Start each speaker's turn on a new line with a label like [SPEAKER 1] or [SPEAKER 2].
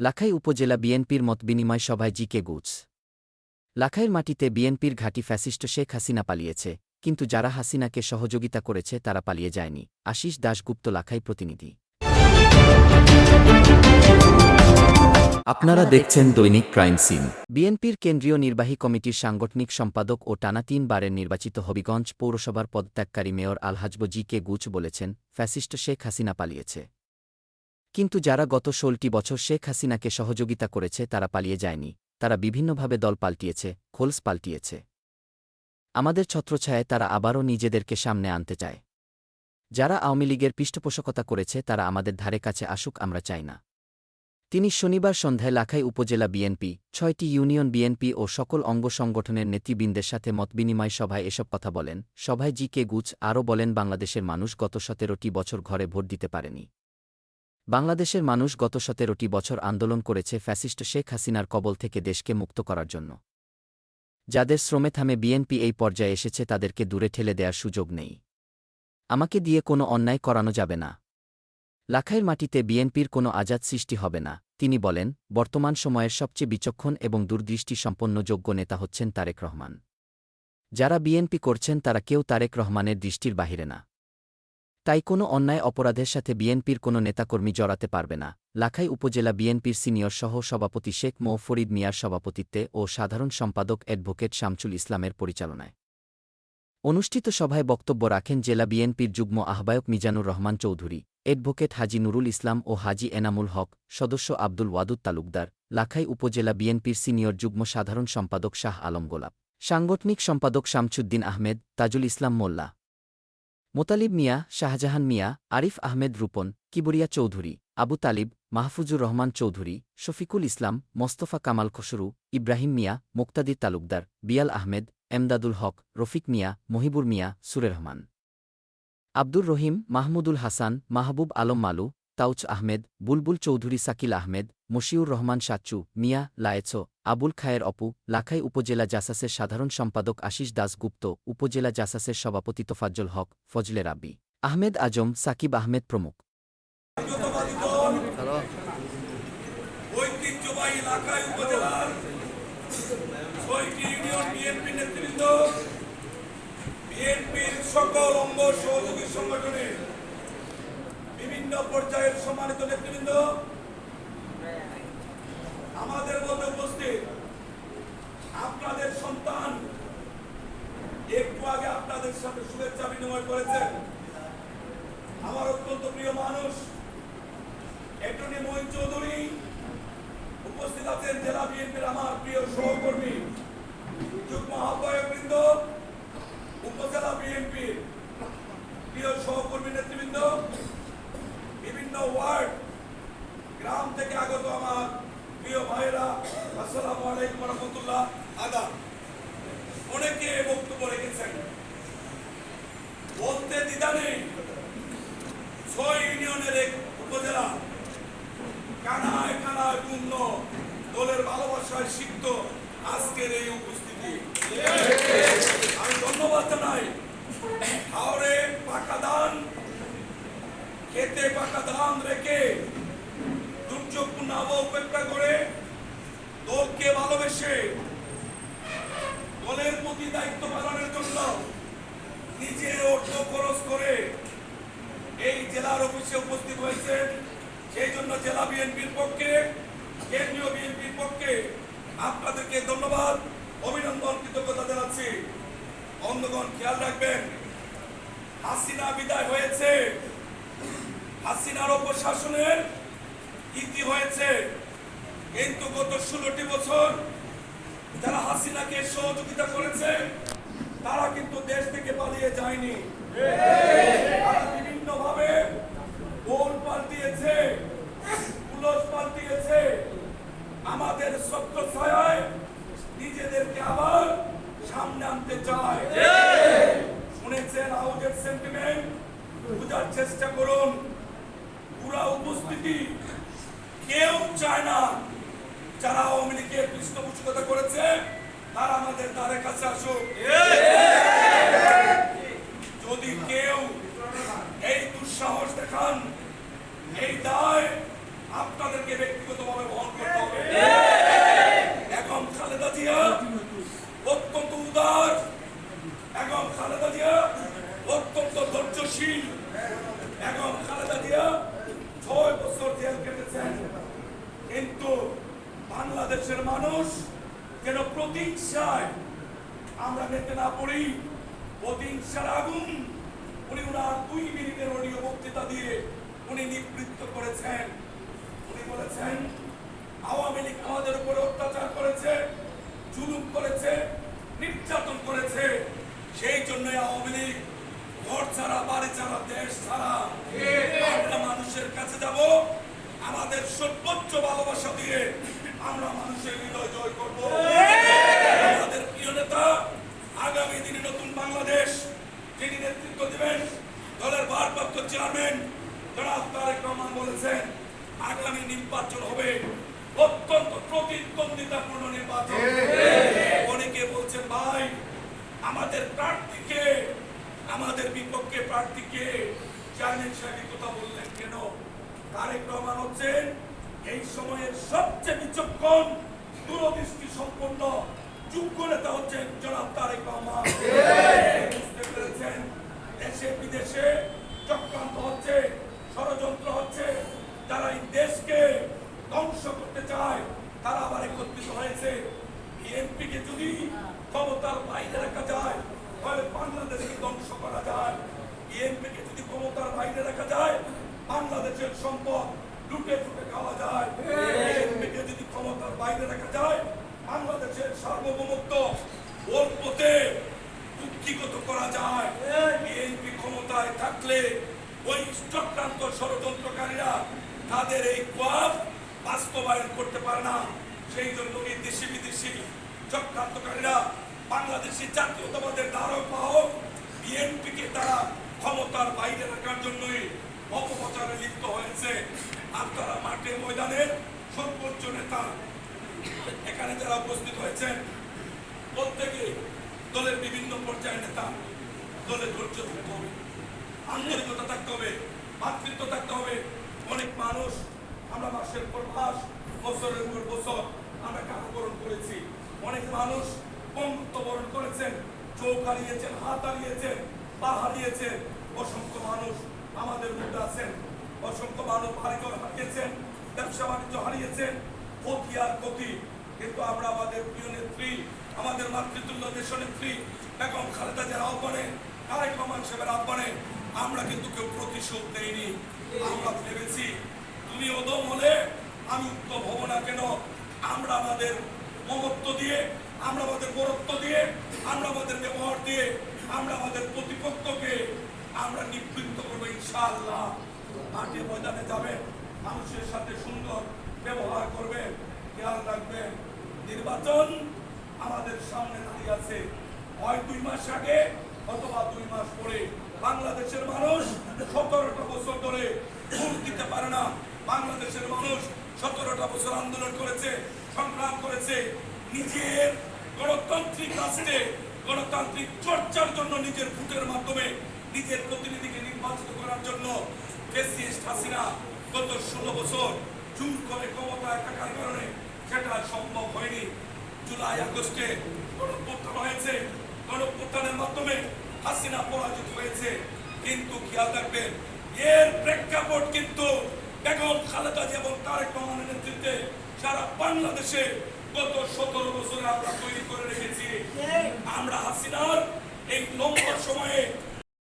[SPEAKER 1] লাখাই উপজেলা বিএনপির মতবিনিময় সভায় জি কে গুজ লাখাইয়ের মাটিতে বিএনপির ঘাঁটি ফ্যাসিস্ট শেখ হাসিনা পালিয়েছে কিন্তু যারা হাসিনাকে সহযোগিতা করেছে তারা পালিয়ে যায়নি আশিস দাশগুপ্ত লাখাই প্রতিনিধি।
[SPEAKER 2] আপনারা দেখছেন দৈনিক ক্রাইম সিন।
[SPEAKER 1] বিএনপির কেন্দ্রীয় নির্বাহী কমিটির সাংগঠনিক সম্পাদক ও টানা তিনবারের নির্বাচিত হবিগঞ্জ পৌরসভার পদত্যাগকারী মেয়র আলহাজব জি কে গুচ বলেছেন ফ্যাসিস্ট শেখ হাসিনা পালিয়েছে। কিন্তু যারা গত ষোলটি বছর শেখ হাসিনাকে সহযোগিতা করেছে, তারা পালিয়ে যায়নি। তারা বিভিন্নভাবে দল পাল্টিয়েছে, খোলস পাল্টিয়েছে। আমাদের ছত্রছায়ায় তারা আবারও নিজেদেরকে সামনে আনতে চায়। যারা আওয়ামী লীগের পৃষ্ঠপোষকতা করেছে, তারা আমাদের ধারে কাছে আসুক, আমরা চাই না। তিনি শনিবার সন্ধ্যায় লাখাই উপজেলা বিএনপি, ছয়টি ইউনিয়ন বিএনপি ও সকল অঙ্গ সংগঠনের নেতৃবৃন্দের সাথে মতবিনিময় সভায় এসব কথা বলেন। সভায় জি কে গুচ আরও বলেন, বাংলাদেশের মানুষ গত সতেরোটি বছর ঘরে ভোট দিতে পারেনি। বাংলাদেশের মানুষ গত সতেরোটি বছর আন্দোলন করেছে ফ্যাসিস্ট শেখ হাসিনার কবল থেকে দেশকে মুক্ত করার জন্য। যাদের শ্রমে থামে বিএনপি এই পর্যায়ে এসেছে তাদেরকে দূরে ঠেলে দেওয়ার সুযোগ নেই। আমাকে দিয়ে কোনো অন্যায় করানো যাবে না। লাখাইয়ের মাটিতে বিএনপির কোনো আজাদ সৃষ্টি হবে না, তিনি বলেন, বর্তমান সময়ের সবচেয়ে বিচক্ষণ এবং দূরদৃষ্টি সম্পন্ন যোগ্য নেতা হচ্ছেন তারেক রহমান। যারা বিএনপি করছেন তারা কেউ তারেক রহমানের দৃষ্টির বাহিরে না। তাই কোনো অন্যায় অপরাধের সাথে বিএনপির কোনো নেতাকর্মী জড়াতে পারবে না। লাখাই উপজেলা বিএনপির সিনিয়র সহ সভাপতি শেখ মো ফরিদ মিয়ার সভাপতিত্বে ও সাধারণ সম্পাদক অ্যাডভোকেট শামচুল ইসলামের পরিচালনায়। অনুষ্ঠিত সভায় বক্তব্য রাখেন জেলা বিএনপির যুগ্ম আহ্বায়ক মিজানুর রহমান চৌধুরী, অ্যাডভোকেট হাজি নুরুল ইসলাম ও হাজি এনামুল হক, সদস্য আব্দুল ওয়াদুদ তালুকদার, লাখাই উপজেলা বিএনপির সিনিয়র যুগ্ম সাধারণ সম্পাদক শাহ আলম গোলাপ, সাংগঠনিক সম্পাদক শামছুদ্দিন আহমেদ, তাজুল ইসলাম মোল্লা। মোতালিব মিয়া, শাহজাহান মিয়া, আরিফ আহমেদ রূপন, কিবরিয়া চৌধুরী, আবু তালিব, মাহফুজুর রহমান চৌধুরী, শফিকুল ইসলাম, মোস্তফা কামাল খসরু, ইব্রাহিম মিয়া, মুক্তাদির তালুকদার, বিয়াল আহমেদ, এমদাদুল হক, রফিক মিয়া, মহিবুর মিয়া সুরের রহমান। আব্দুর রহিম, মাহমুদুল হাসান, মাহবুব আলম মালু তাউচ আহমেদ, বুলবুল চৌধুরী সাকিল আহমেদ, মশিউর রহমান সাচ্চু, মিয়া লায়েছ, আবুল খায়ের অপু, লাখাই উপজেলা জাসাসের সাধারণ সম্পাদক আশিস দাসগুপ্ত উপজেলা জাসাসের সভাপতি তোফাজ্জল হক, ফজলে রাব্বি। আহমেদ আজম, সাকিব আহমেদ প্রমুখ
[SPEAKER 3] ঐতিহ্যবাহী এলাকায় উপজেলার ছয়টি ইউনিয়ন বিএনপি নেতৃবৃন্দ বিএনপির সকল অঙ্গ সহযোগী সংগঠনে বিভিন্ন পর্যায়ের সম্মানিত নেতৃবৃন্দ, আমাদের মধ্যে উপস্থিত আপনাদের সন্তান, একটু আগে আপনাদের সাথে শুভেচ্ছা বিনিময় করেছেন। আমার অত্যন্ত প্রিয় মানুষ, অ্যাটর্নি মহিন চৌধুরী, উপস্থিত আছেন জেলা বিএনপির আমার প্রিয় সহকর্মী, যুগ্ম আহ্বায়ক বৃন্দ, উপজেলা বিএনপির প্রিয় সহকর্মী নেতৃবৃন্দ বিভিন্ন ওয়ার্ড গ্রাম থেকে আগত আমার প্রিয় ভাইরা আসসালামু আলাইকুম রহমতুল্লাহ আদা অনেকে বক্তব্য রেখেছেন বলতে দ্বিধা নেই ছয় ইউনিয়নের এক উপজেলা। কানায় কানায় পূর্ণ দলের ভালোবাসায় সিক্ত আজকের এই উপস্থিতি। আমি ধন্যবাদ জানাই। হাওড়ে পাকা ধান, খেতে পাকা ধান রেখে দুর্যোগপূর্ণ আবহাওয়া উপেক্ষা করে দলকে ভালোবেসে দলের প্রতি দায়িত্ব পালনের জন্য নিজের অর্থ খরচ করে এই জেলার অফিসে উপস্থিত হয়েছেন সেই জন্য জেলা বিএনপির পক্ষে, কেন্দ্রীয় বিএনপির পক্ষে আপনাদেরকে ধন্যবাদ, অভিনন্দন, কৃতজ্ঞতা জানাচ্ছি। বন্ধুগণ, খেয়াল রাখবেন, হাসিনা বিদায় হয়েছে। হাসিনার অপশাসনের ইতি হয়েছে। কিন্তু গত ষোলোটি বছর যারা হাসিনাকে সহযোগিতা করেছে, তারা কিন্তু দেশ থেকে পালিয়ে যায়নি। তারা বিভিন্নভাবে পাল্টিয়েছে। আমাদের সত্য ছায় নিজেদেরকে আবার সামনে আনতে চায়। শুনেছেন সেন্টিমেন্ট বোঝার চেষ্টা করুন। পুরা উপস্থিতি কেউ চায় না। যারা আওয়ামী লীগের পৃষ্ঠপোষকতা করেছে, তারা আমাদের দ্বারে কাছে আসুক। শীল এবং খালেদা দিয়া ছয় বছর জেল কেটেছেন কিন্তু বাংলাদেশের মানুষ যেন প্রতিহিংসায় আমরা নিতে না পড়ি, প্রতিহিংসার আগুন উনি ওনার দুই মিনিটের অডিও বক্তৃতা দিয়ে উনি নিবৃত্ত করেছেন। উনি বলেছেন, আওয়ামী লীগ আমাদের উপরে অত্যাচার করেছে, জুলুম করেছে, নির্যাতন করেছে, সেই জন্যই আওয়ামী লীগ ঘর ছাড়া বাড়ি ছাড়া দেশ ছাড়া। আমরা মানুষের কাছে যাব আমাদের সর্বোচ্চ ভালোবাসা দিয়ে আমরা মানুষের হৃদয় জয় করব আমাদের প্রিয় নেতা আগামী দিনে নতুন বাংলাদেশ যিনি নেতৃত্ব দিবেন দলের ভারপ্রাপ্ত চেয়ারম্যান জনাব তারেক রহমান বলেছেন আগামী নির্বাচন হবে অত্যন্ত প্রতিদ্বন্দ্বিতাপূর্ণ নির্বাচন অনেকে বলছেন ভাই আমাদের প্রার্থীকে আমাদের বিপক্ষে প্রার্থীকে চেয়ারম্যান সাহেব কথা বললেন, কেন? তারেক রহমান হচ্ছেন এই সময়ের সবচেয়ে বিচক্ষণ, দূরদৃষ্টি সম্পন্ন যোগ্য নেতা হচ্ছেন জনাব তারেক রহমান। বুঝতে পেরেছেন? দেশে বিদেশে চক্রান্ত হচ্ছে, ষড়যন্ত্র হচ্ছে। যারা এই দেশকে ধ্বংস করতে চায়, তারা আবার একত্রিত হয়েছে। বিএনপিকে যদি ক্ষমতার বাইরে রাখা যায়, তাহলে বাংলাদেশকে ধ্বংস করা যায়। বিএনপিকে যদি ক্ষমতার বাইরে রাখা যায়, বাংলাদেশের সম্পদ লুটে ফুটে খাওয়া যায়। বিএনপিকে যদি ক্ষমতার বাইরে রাখা যায়, বাংলাদেশের সার্বভৌমত্ব অল্পতে কুক্ষিগত করা যায়। বিএনপি ক্ষমতায় থাকলে ওই চক্রান্ত ষড়যন্ত্রকারীরা তাদের এই কোয়াব বাস্তবায়ন করতে পারে না। সেই জন্য এই দেশি বিদেশি চক্রান্তকারীরা বাংলাদেশি জাতীয়তাবাদের ধারক বাহক বিএনপিকে তারা ক্ষমতার বাইরে রাখার জন্যই অপপ্রচারে লিপ্ত হয়েছে। আপনারা মাঠে ময়দানের সর্বোচ্চ নেতা। এখানে যারা উপস্থিত হয়েছেন, প্রত্যেকে দলের বিভিন্ন পর্যায়ের নেতা। দলে ধৈর্য থাকতে হবে, আন্তরিকতা থাকতে হবে মাতৃত্ব থাকতে হবে। অনেক মানুষ, আমরা মাসের পর মাস, বছরের পর বছর আমরা কারাবরণ করেছি। অনেক মানুষ বন্ধুত্ব বরণ করেছেন, চোখ হারিয়েছেন, হাত হারিয়েছেন। পা হারিয়েছেন। অসংখ্য মানুষ আমাদের মধ্যে আছেন। অসংখ্য মানুষ বাড়িঘর হারিয়েছেন, ব্যবসা বাণিজ্য হারিয়েছেন, ক্ষতি আর ক্ষতি। কিন্তু আমরা আমাদের প্রিয় নেত্রী, আমাদের মাতৃতুল্য দেশ নেত্রী, বেগম খালেদা জিয়ার আহ্বানে, তারেক রহমান সাহেবের আহ্বানে আমরা কিন্তু কেউ প্রতিশোধ নেইনি আমরা ভেবেছি, তুমি অদম হলে আমি উত্তম হব না কেন? আমরা আমাদের মমত্ব দিয়ে, আমরা আমাদের বরত্ব দিয়ে, আমরা আমাদের ব্যবহার দিয়ে আমরা আমাদের প্রতিপক্ষকে আমরা নিবৃত্ত করব ইনশাআল্লাহ। মাঠে ময়দানে যাবেন মানুষের সাথে সুন্দর ব্যবহার করবেন খেয়াল রাখবেন নির্বাচন আমাদের সামনে দাঁড়িয়ে আছে। হয় দুই মাস আগে অথবা দুই মাস পরে। বাংলাদেশের মানুষ সতেরোটা বছর ধরে ভোট দিতে পারে না। বাংলাদেশের মানুষ সতেরোটা বছর আন্দোলন করেছে, সংগ্রাম করেছে। নিজের গণতান্ত্রিক রাষ্ট্রে গণতান্ত্রিক চর্চার জন্য নিজের ভোটের মাধ্যমে নিজের প্রতিনিধিকে নির্বাচিত করার জন্য হাসিনা গত ষোলো বছর জোর করে ক্ষমতায় থাকার কারণে সেটা সম্ভব হয়নি। জুলাই, আগস্টে গণপ্রত্যান হয়েছে। গণপ্রত্যানের মাধ্যমে হাসিনা পরাজিত হয়েছে। কিন্তু খেয়াল রাখবেন, এর প্রেক্ষাপট কিন্তু বেগম খালেদা এবং তারেক রহমানের নেতৃত্বে সারা বাংলাদেশে গত সতেরো বছরে আমরা তৈরি করে রেখেছি। আমরা হাসিনার এই নম্বর সময়ে